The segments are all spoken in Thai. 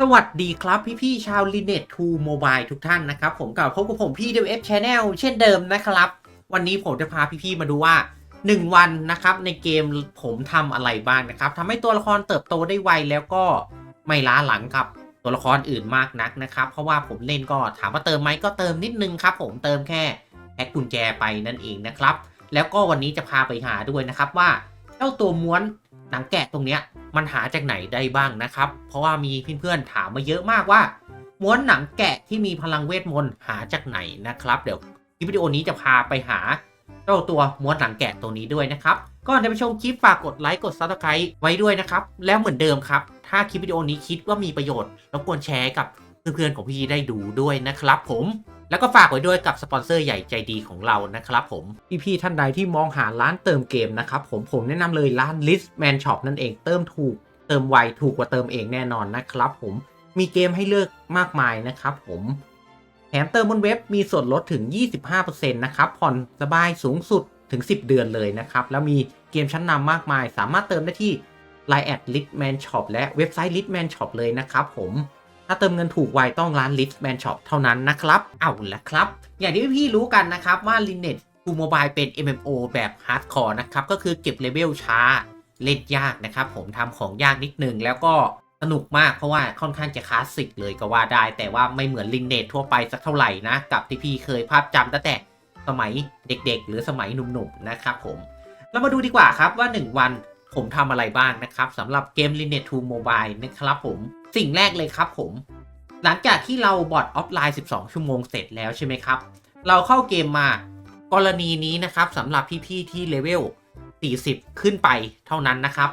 สวัสดีครับพี่ๆชาว l i n e t 2 Mobile ทุกท่านนะครับ ผมกลับพบกับผมพี่ DF Channel เช่นเดิมนะครับ วันนี้ผมจะพาพี่ๆมาดูว่า 1 วันนะครับ ในเกมผมทำอะไรบ้างนะครับทำให้ตัวละครเติบโตได้ไวแล้วก็ไม่ล้าหลังกับตัวละครอื่นมากนักนะครับ เพราะว่าผมเล่นก็ถามว่าเติมไหมก็เติมนิดนึงครับ ผมเติมแค่แพ็กกุญแจไปนั่นเองนะครับ แล้วก็วันนี้จะพาไปหาด้วยนะครับว่าเจ้าตัวม้วนหนังแกะตรงเนี้ย มันหาจากไหนได้บ้างนะครับ เพราะว่ามีเพื่อนๆถามมาเยอะมากว่าม้วนหนังแกะที่มีพลังเวทมนต์หาจากไหนนะครับ เดี๋ยวคลิปวิดีโอนี้จะพาไปหาเจ้าตัวม้วนหนังแกะตัวนี้ด้วยนะครับก่อนจะไปชมคลิปฝากกดไลค์กดซับสไครต์ไว้ด้วยนะครับ แล้วเหมือนเดิมครับ ถ้าคลิปวิดีโอนี้คิดว่ามีประโยชน์รบกวนแชร์กับเพื่อนๆของพี่ได้ดูด้วยนะครับผม แล้วก็ฝากไว้ด้วยกับสปอนเซอร์ใหญ่ใจดีของเรานะครับผม พี่ๆท่านใดที่มองหาร้านเติมเกมนะครับผมผมแนะนำเลยร้าน Listman Shop นั่นเองเติมถูก เติมไวถูกกว่าเติมเองแน่นอนนะครับผมมีเกมให้เลือกมากมายนะครับผมแถมเติมบนเว็บมีส่วนลดถึง 25%นะครับผ่อนสบายสูงสุดถึง 10 เดือนเลยนะครับ แล้วมีเกมชั้นนำมากมาย สามารถเติมได้ที่ Line แอด Litman Shop และเว็บไซต์ Litman Shop เลยนะครับผม ถ้าเติมเงินถูกไวต้องร้าน Litman Shop เท่านั้นนะครับ เอาละครับ อย่างที่พี่รู้กันนะครับว่า Linet ทูโมบายเป็น MMO แบบฮาร์ดคอร์นะครับ ก็คือเก็บเลเวลช้าเล่นยากนะครับผมทำของยากนิดนึงแล้วก็สนุกมากเพราะว่าค่อนข้างจะคลาสสิกเลยก็ว่าได้ แต่ว่าไม่เหมือน Linet ทั่วไปสักเท่าไหร่นะ กับที่พี่เคยภาพจำตั้งแต่สมัยเด็กๆ หรือสมัยหนุ่มๆนะครับผม เรามาดูดีกว่าครับว่า 1 วัน ผมทำอะไรบ้างนะครับสำหรับเกม Linet 2 Mobile นะครับผมสิ่งแรกเลยครับผม หลังจากที่เราบอทออฟไลน์ 12 ชั่วโมงเสร็จแล้วใช่ไหมครับ เราเข้าเกมมากรณีนี้นะครับสำหรับพี่ๆที่เลเวล 40 ขึ้นไปเท่านั้นนะครับ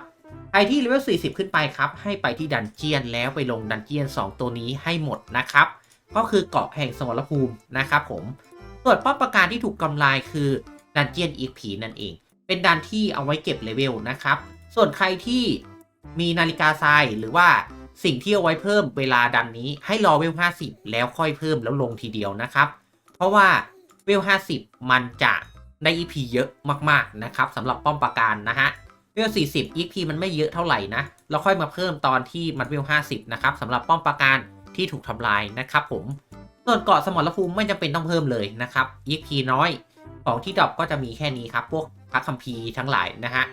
ใครที่เลเวล 40 ขึ้นไปครับ ให้ไปที่ดันเจียนแล้วไปลงดันเจียน 2 ตัวนี้ให้หมดนะครับ ก็คือเกาะแห่งสมรภูมินะครับผมส่วนป้อมประการที่ถูกกำลายคือดันเจียนอีกผีนั่นเอง เป็นดันที่เอาไว้เก็บเลเวลนะครับ ส่วนใครที่มีนาฬิกาทรายหรือว่าสิ่งที่เอาไว้เพิ่มเวลาดันนี้ให้รอเวล 50 แล้วค่อยเพิ่มแล้วลงทีเดียวนะครับ เพราะว่าเวล 50 มันจะได้ EP เยอะมากๆนะครับสำหรับป้อมปราการนะฮะเวล 40 EP มันไม่เยอะเท่าไหร่นะ เราค่อยมาเพิ่มตอนที่มันเวล 50 นะครับสำหรับป้อมปราการที่ถูกทำลายนะครับผม ส่วนเกาะสมรภูมิไม่จำเป็นต้องเพิ่มเลยนะครับ EP น้อยของที่ดรอปก็จะมีแค่นี้ครับ พวกพระคัมภีร์ทั้งหลายนะฮะ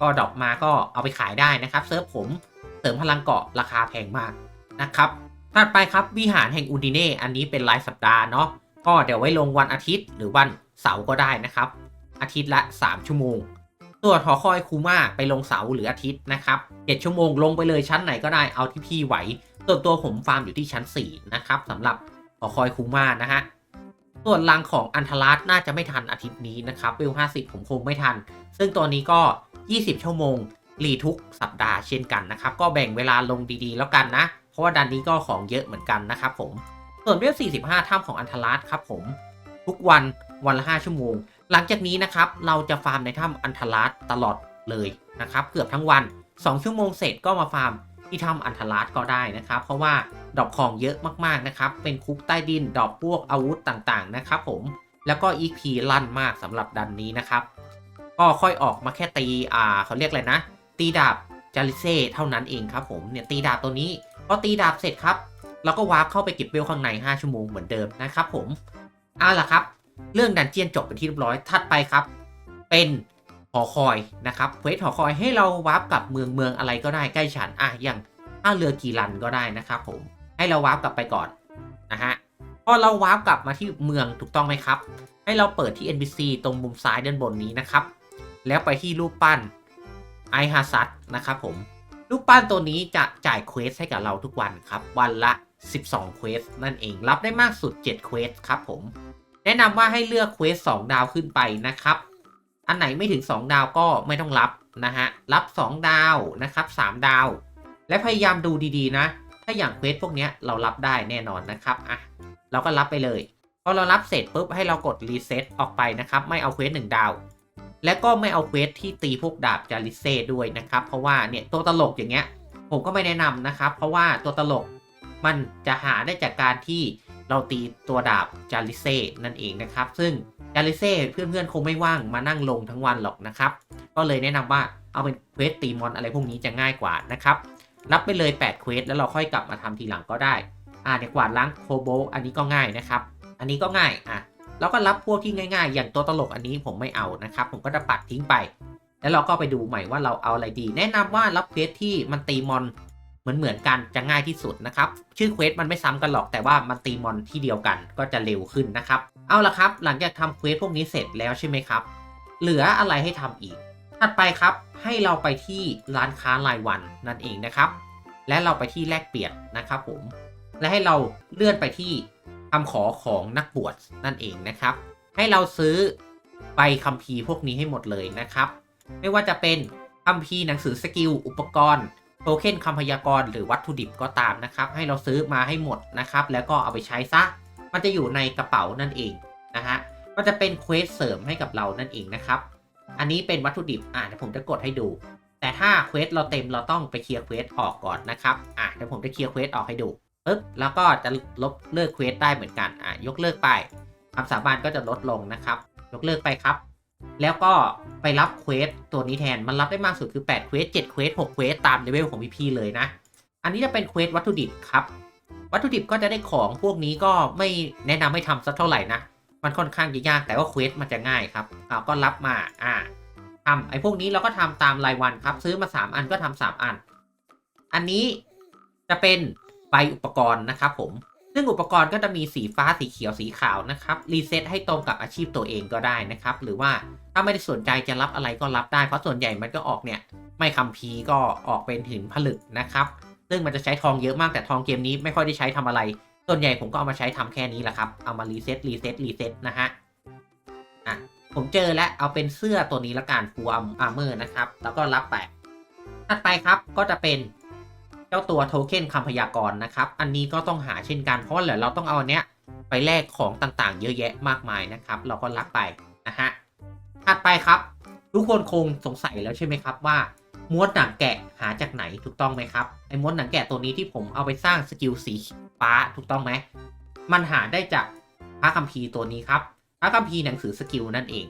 ก็ดรอปมาก็เอาไปขายได้นะครับเซิร์ฟผมเสริมพลังเกาะราคาแพงมากนะครับถัดไปครับวิหารแห่งอูดิเน่อันนี้เป็นรายสัปดาห์เนาะก็เดี๋ยวไว้ลงวันอาทิตย์หรือวันเสาร์ก็ได้นะครับ อาทิตย์ละ 3 ชั่วโมงส่วนหอคอยคูมาไปลงเสาร์หรืออาทิตย์นะครับ7ชั่วโมงลงไปเลยชั้นไหนก็ได้เอาที่พี่ไหวส่วนตัวผมฟาร์มอยู่ที่ชั้น 4 นะครับสำหรับหอคอยคูมานะฮะส่วนรังของอันทารัสน่าจะไม่ทันอาทิตย์นี้นะครับเวล50 ผมคงไม่ทัน ซึ่งตัวนี้ก็ 20 ชั่วโมง รีทุกสัปดาห์เช่นกันนะครับ ก็แบ่งเวลาลงดีๆ แล้วกันนะ เพราะว่าดันนี้ก็ของเยอะเหมือนกันนะครับผม ส่วนเวล45 ถ้ำของอันทรัสครับผม ทุกวันวันละ 5 ชั่วโมง หลังจากนี้นะครับ เราจะฟาร์มในถ้ำอันทรัสตลอดเลยนะครับ เกือบทั้งวัน 2 ชั่วโมงเสร็จก็มาฟาร์มที่ถ้ำอันทรัสก็ได้นะครับ เพราะว่าดอกของเยอะมากๆนะครับ เป็นคุกใต้ดินดอกพวกอาวุธต่างๆนะครับผม แล้วก็ EP ลั่นมากสำหรับดันนี้นะครับ ก็ค่อยออกมาแค่ตีอ่าเขาเรียกอะไรนะ ตีดาบจาริเซ่เท่านั้นเองครับผมเนี่ยตีดาบตัวนี้พอตีดาบเสร็จครับเราก็วาร์ปเข้าไปเก็บเวลข้างใน 5 ชั่วโมงเหมือนเดิมนะครับผมเอาล่ะครับ เรื่องดันเจียนจบเป็นที่เรียบร้อยถัดไปครับ เป็นหอคอยนะครับเควสหอคอยให้เราวาร์ปกลับเมืองเมืองอะไรก็ได้ใกล้ฉันอะอย่างท่าเรือกีรันก็ได้นะครับผมให้เราวาร์ปกลับไปก่อนนะฮะพอเราวาร์ปกลับมาที่เมืองถูกต้องไหมครับ ให้เราเปิดที่ NPC ตรงมุมซ้ายด้านบนนี้นะครับ แล้วไปที่รูปปั้นไอฮาซัตนะครับผม รูปปั้นตัวนี้จะจ่ายเควสให้กับเราทุกวันครับ วันละ 12เควสนั่นเอง รับได้มากสุด7เควสครับผม แนะนำว่าให้เลือกเควส2ดาวขึ้นไปนะครับ อันไหนไม่ถึง 2 ดาวก็ไม่ต้องรับนะฮะ รับ 2 ดาวนะครับ 3 ดาว และพยายามดูดีๆนะ ถ้าอย่างเควสพวกนี้เรารับได้แน่นอนนะครับ อะ เราก็รับไปเลย พอเรารับเสร็จปุ๊บให้เรากดรีเซ็ตออกไปนะครับ ไม่เอาเควสหนึ่งดาว และก็ไม่เอาเควสที่ตีพวกดาบจาริเซ่ด้วยนะครับ เพราะว่าเนี่ยตัวตลกอย่างเงี้ย ผมก็ไม่แนะนำนะครับ เพราะว่าตัวตลกมันจะหาได้จากการที่เราตีตัวดาบจาริเซ่นั่นเองนะครับ ซึ่งจาริเซ่เพื่อนๆคงไม่ว่างมานั่งลงทั้งวันหรอกนะครับ ก็เลยแนะนำว่าเอาเป็นเควสตีมอนอะไรพวกนี้จะง่ายกว่านะครับรับไปเลย8เควสแล้วเราค่อยกลับมาทำทีหลังก็ได้ อ่าในกวาดล้างโคโบอันนี้ก็ง่ายนะครับ อันนี้ก็ง่ายอะ แล้วก็รับพวกที่ง่ายๆ อย่างตัวตลกอันนี้ผมไม่เอานะครับ ผมก็จะปัดทิ้งไป แล้วเราก็ไปดูใหม่ว่าเราเอาอะไรดี แนะนำว่ารับเควสที่มันตีมอนเหมือนเหมือนๆกันจะง่ายที่สุดนะครับ ชื่อเควสมันไม่ซ้ำกันหรอกแต่ว่ามันตีมอนที่เดียวกันก็จะเร็วขึ้นนะครับ เอาละครับ หลังจากทำเควสพวกนี้เสร็จแล้วใช่ไหมครับ เหลืออะไรให้ทำอีก ถัดไปครับ ให้เราไปที่ร้านค้ารายวันนั่นเองนะครับ และเราไปที่แลกเปลี่ยนนะครับผม และให้เราเลื่อนไปที่ คำขอของนักบวชนั่นเองนะครับ ให้เราซื้อใบคัมภีร์พวกนี้ให้หมดเลยนะครับ ไม่ว่าจะเป็นคัมภีร์หนังสือสกิล อุปกรณ์ โทเค็นคำพยากรณ์หรือวัตถุดิบก็ตามนะครับ ให้เราซื้อมาให้หมดนะครับ แล้วก็เอาไปใช้ซะ มันจะอยู่ในกระเป๋านั่นเองนะฮะมันจะเป็นเควสเสริมให้กับเรานั่นเองนะครับ อันนี้เป็นวัตถุดิบอ่าเดี๋ยวผมจะกดให้ดู แต่ถ้าเควสเราเต็มเราต้องไปเคลียร์เควสออกก่อนนะครับอ่าเดี๋ยวผมจะเคลียร์เควสออกให้ดู ปึ๊บแล้วก็จะลบเลิกเควสได้เหมือนกันอ่ายกเลิกไปคำสาบานก็จะลดลงนะครับ ยกเลิกไปครับ แล้วก็ไปรับเควสตัวนี้แทนมันรับได้มากสุดคือ8เควส7เควส6เควสตามเลเวลของพี่ๆเลยนะ อันนี้จะเป็นเควสวัตถุดิบครับ วัตถุดิบก็จะได้ของพวกนี้ก็ไม่แนะนำให้ทำสักเท่าไหร่นะมันค่อนข้างจะยากแต่ว่าเควสมันจะง่ายครับเอาก็รับมาอ่าทำไอ้พวกนี้เราก็ทำตามรายวันครับ ซื้อมา 3 อันก็ทำสามอัน อันนี้จะเป็น ใบอุปกรณ์นะครับผม ซึ่งอุปกรณ์ก็จะมีสีฟ้าสีเขียวสีขาวนะครับ รีเซ็ตให้ตรงกับอาชีพตัวเองก็ได้นะครับ หรือว่าถ้าไม่ได้สนใจจะรับอะไรก็รับได้ เพราะส่วนใหญ่มันก็ออกเนี่ย ไม่คำพีร์ก็ออกเป็นหินผลึกนะครับ ซึ่งมันจะใช้ทองเยอะมากแต่ทองเกมนี้ไม่ค่อยได้ใช้ทำอะไร ส่วนใหญ่ผมก็เอามาใช้ทำแค่นี้แหละครับ เอามารีเซ็ตรีเซ็ตรีเซ็ตนะฮะ อะ ผมเจอแล้วเอาเป็นเสื้อตัวนี้ละกันฟูอัมอาร์เมอร์นะครับ แล้วก็รับไป ถัดไปครับก็จะเป็น เจ้าตัวโทเค็นคำพยากรณ์นะครับ อันนี้ก็ต้องหาเช่นกัน เพราะว่าเดี๋ยวเราต้องเอาเนี้ยไปแลกของต่างๆ เยอะแยะมากมายนะครับ เราก็รับไปนะฮะถัดไปครับ ทุกคนคงสงสัยแล้วใช่ไหมครับว่าม้วนหนังแกะหาจากไหนถูกต้องไหมครับไอ้ม้วนหนังแกะตัวนี้ที่ผมเอาไปสร้างสกิลสีฟ้าถูกต้องไหมมันหาได้จากพระคัมภีร์ตัวนี้ครับพระคัมภีร์หนังสือสกิลนั่นเอง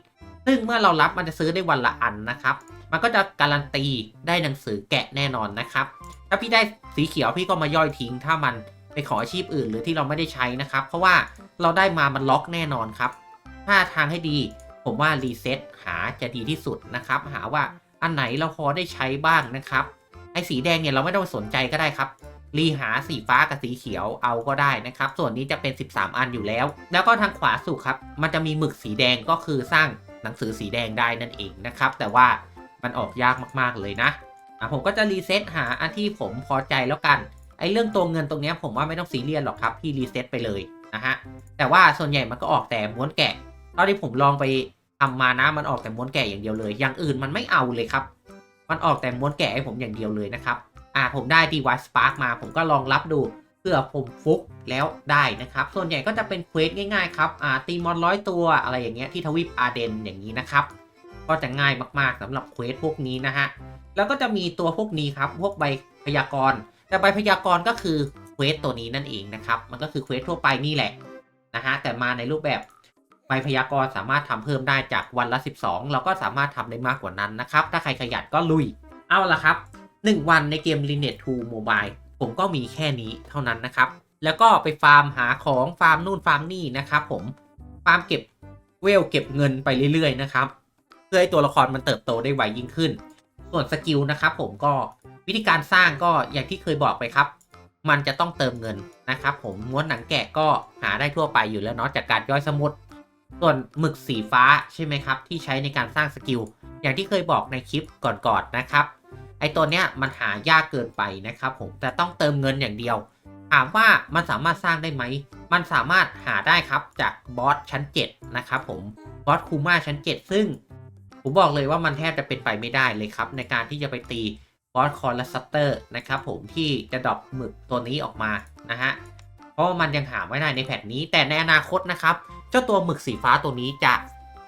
ซึ่งเมื่อเรารับมันจะซื้อได้วันละอันนะครับ มันก็จะการันตีได้หนังสือแกะแน่นอนนะครับ ถ้าพี่ได้สีเขียวพี่ก็มาย่อยทิ้ง ถ้ามันไปขออาชีพอื่นหรือที่เราไม่ได้ใช้นะครับ เพราะว่าเราได้มามันล็อกแน่นอนครับ ถ้าทางให้ดีผมว่ารีเซ็ตหาจะดีที่สุดนะครับ หาว่าอันไหนเราพอได้ใช้บ้างนะครับ ไอ้สีแดงเนี่ยเราไม่ต้องสนใจก็ได้ครับ รีหาสีฟ้ากับสีเขียวเอาก็ได้นะครับ ส่วนนี้จะเป็น 13 อันอยู่แล้ว แล้วก็ทางขวาสุดครับ มันจะมีหมึกสีแดงก็คือสร้างหนังสือสีแดงได้นั่นเองนะครับ แต่ว่ามันออกยากมากๆเลยนะ อะผมก็จะรีเซ็ตหาอันที่ผมพอใจแล้วกันไอ้เรื่องตัวเงินตรงเนี้ยผมว่าไม่ต้องซีเรียสหรอกครับพี่รีเซ็ตไปเลยนะฮะแต่ว่าส่วนใหญ่มันก็ออกแต่ม้วนแกะตอนที่ผมลองไปทำมานะมันออกแต่ม้วนแกะอย่างเดียวเลย อย่างอื่นมันไม่เอาเลยครับ มันออกแต่ม้วนแกะให้ผมอย่างเดียวเลยนะครับอ่าผมได้ดีวายสปาร์กมา ผมก็ลองรับดูเพื่อผมฟุกแล้วได้นะครับ ส่วนใหญ่ก็จะเป็นเควสง่ายๆครับอ่าตีมอนร้อยตัวอะไรอย่างเงี้ยที่ทวีปอาร์เดนอย่างนี้นะครับ ก็จะง่ายมากๆสำหรับเควสพวกนี้นะฮะ แล้วก็จะมีตัวพวกนี้ครับ พวกใบพยากรณ์ แต่ใบพยากรณ์ก็คือเควสตัวนี้นั่นเองนะครับ มันก็คือเควสทั่วไปนี่แหละนะฮะ แต่มาในรูปแบบใบพยากรณ์สามารถทำเพิ่มได้จากวันละ 12 เราก็สามารถทำได้มากกว่านั้นนะครับ ถ้าใครขยันก็ลุย เอาละครับ 1 วันในเกม Lineage 2 Mobile ผมก็มีแค่นี้เท่านั้นนะครับ แล้วก็ไปฟาร์มหาของฟาร์มนู่นฟาร์มนี่นะครับผม ฟาร์มเก็บเวลเก็บเงินไปเรื่อยๆนะครับ พื่อให้ตัวละครมันเติบโตได้ไวยิ่งขึ้น ส่วนสกิลนะครับผมก็วิธีการสร้างก็อย่างที่เคยบอกไปครับ มันจะต้องเติมเงินนะครับผมม้วนหนังแกะก็หาได้ทั่วไปอยู่แล้วเนาะจากการย่อยสมุด ส่วนหมึกสีฟ้าใช่ไหมครับ ที่ใช้ในการสร้างสกิลอย่างที่เคยบอกในคลิปก่อนๆนะครับ ไอตัวเนี้ยมันหายากเกินไปนะครับผมแต่ต้องเติมเงินอย่างเดียว ถามว่ามันสามารถสร้างได้ไหม มันสามารถหาได้ครับจากบอสชั้น 7 นะครับผมบอสคูมาชั้น 7 ซึ่ง ผมบอกเลยว่ามันแทบจะเป็นไปไม่ได้เลยครับ ในการที่จะไปตีบอสคอร์ลัสเตอร์นะครับผมที่จะดรอปหมึกตัวนี้ออกมานะฮะเพราะมันยังหาไม่ได้ในแพทนี้ แต่ในอนาคตนะครับ เจ้าตัวหมึกสีฟ้าตัวนี้จะ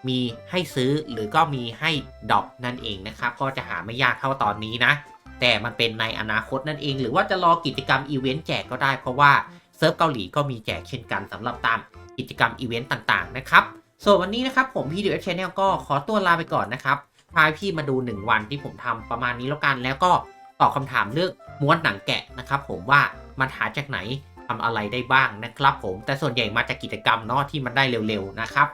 มีให้ซื้อหรือก็มีให้ดรอปนั่นเองนะครับ ก็จะหาไม่ยากเท่าตอนนี้นะ แต่มันเป็นในอนาคตนั่นเอง หรือว่าจะรอกิจกรรมอีเวนต์แจกก็ได้เพราะว่าเซิร์ฟเกาหลีก็มีแจกเช่นกันสำหรับตามกิจกรรมอีเวนต์ต่างๆนะครับ ส่วนวันนี้นะครับผมพี่ดิวเอฟชแนลก็ขอตัวลาไปก่อนนะครับพาพี่มาดู 1 วันที่ผมทำประมาณนี้แล้วกันแล้วก็ตอบคำถามเรื่องม้วนหนังแกะนะครับผมว่ามันหาจากไหนทำอะไรได้บ้างนะครับผมแต่ส่วนใหญ่มาจากกิจกรรมเนาะที่มันได้เร็วๆนะครับ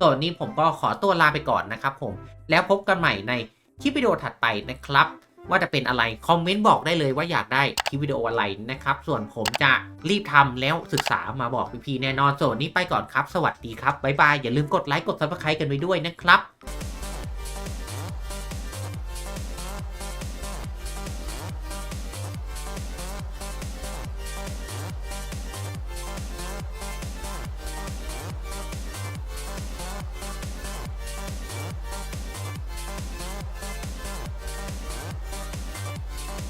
ส่วนนี้ผมก็ขอตัวลาไปก่อนนะครับผมแล้วพบกันใหม่ในคลิปวิดีโอถัดไปนะครับ ว่าจะเป็นอะไร คอมเมนต์บอกได้เลยว่าอยากได้คลิปวิดีโออะไรนะครับ ส่วนผมจะรีบทำแล้วศึกษามาบอกพี่ๆแน่นอนส่วนนี้ไปก่อนครับ สวัสดีครับบ๊ายบายอย่าลืมกดไลค์กดซับสไครต์กันไว้ด้วยนะครับ